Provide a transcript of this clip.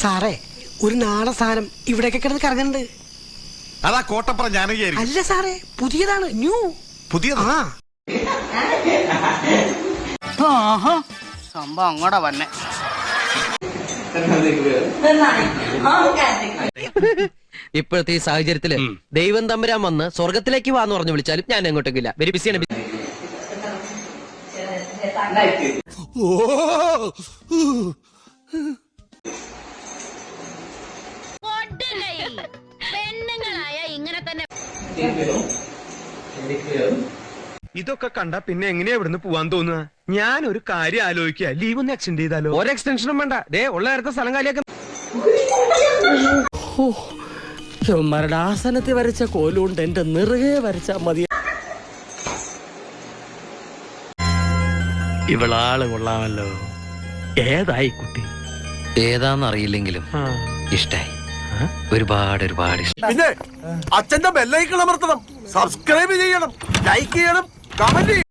സാറേ ഒരു നാടൻ സാധനം ഇവിടെയൊക്കെ കിടന്ന് കറങ്ങുന്നുണ്ട്. അതാ കോട്ടപ്പുറം ഞാൻ അല്ല സാറേ പുതിയതാണ് ന്യൂ. പുതിയത്? ആ. സംഭവം അങ്ങോട്ട വന്നെ. ഇപ്പോഴത്തെ ഈ സാഹചര്യത്തിൽ ദൈവം തമ്പുരാൻ വന്ന് സ്വർഗത്തിലേക്ക് വാന്ന് പറഞ്ഞു വിളിച്ചാലും ഞാൻ എങ്ങോട്ടേക്കില്ല വെരി. ബിസിയാണ് കൊടുകൈ. പെണ്ണുങ്ങളായ ഇങ്ങനെ തന്നെ ഇതൊക്കെ കണ്ട പിന്നെ എങ്ങനെയാ ഇവിടുന്ന് പോവാൻ തോന്നുക? ഞാൻ ഒരു കാര്യം ആലോചിക്കുക. ലീവ് ഒന്ന് എക്സ്റ്റെൻഡ് ചെയ്താലോ? ഒരു എക്സ്റ്റൻഷനും വേണ്ട. ദേ ഉള്ള നേരത്തെ സ്ഥലം കാലിയൊക്കെ. ചുമ്മാരുടെ ആസനത്തിൽ വരച്ച കോലുകൊണ്ട് എന്റെ നിറുകെ വരച്ച മതി. ഇവളാൾ കൊള്ളാമല്ലോ. ഏതായി കുട്ടി? ഏതാന്നറിയില്ലെങ്കിലും ഇഷ്ടായി. ഒരുപാട് ഒരുപാട് പിന്നെ അച്ഛന്റെ ബെല്ലൈക്കൾ അമർത്തണം. സബ്സ്ക്രൈബ് ചെയ്യണം. ലൈക്ക് ചെയ്യണം. കമന്റ്